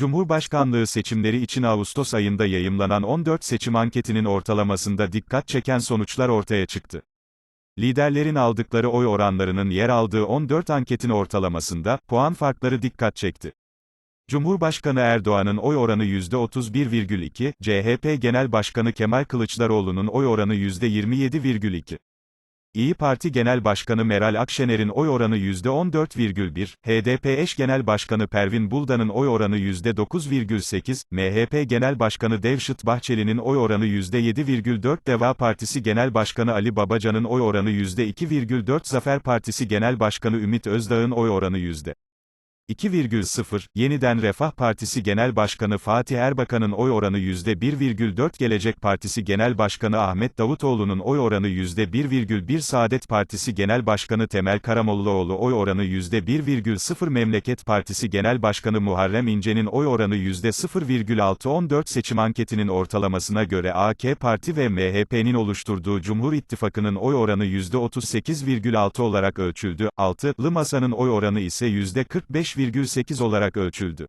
Cumhurbaşkanlığı seçimleri için Ağustos ayında yayımlanan 14 seçim anketinin ortalamasında dikkat çeken sonuçlar ortaya çıktı. Liderlerin aldıkları oy oranlarının yer aldığı 14 anketin ortalamasında, puan farkları dikkat çekti. Cumhurbaşkanı Erdoğan'ın oy oranı %31,2, CHP Genel Başkanı Kemal Kılıçdaroğlu'nun oy oranı %27,2. İyi Parti Genel Başkanı Meral Akşener'in oy oranı %14,1, HDP eş Genel Başkanı Pervin Buldan'ın oy oranı %9,8, MHP Genel Başkanı Devşit Bahçeli'nin oy oranı %7,4, Deva Partisi Genel Başkanı Ali Babacan'ın oy oranı %2,4, Zafer Partisi Genel Başkanı Ümit Özdağ'ın oy oranı %2,0, Yeniden Refah Partisi Genel Başkanı Fatih Erbakan'ın oy oranı %1,4, Gelecek Partisi Genel Başkanı Ahmet Davutoğlu'nun oy oranı %1,1, Saadet Partisi Genel Başkanı Temel Karamollaoğlu oy oranı %1,0, Memleket Partisi Genel Başkanı Muharrem İnce'nin oy oranı %0,6, 14 seçim anketinin ortalamasına göre AK Parti ve MHP'nin oluşturduğu Cumhur İttifakı'nın oy oranı %38,6 olarak ölçüldü, altılı Masa'nın oy oranı ise %45,8 olarak ölçüldü.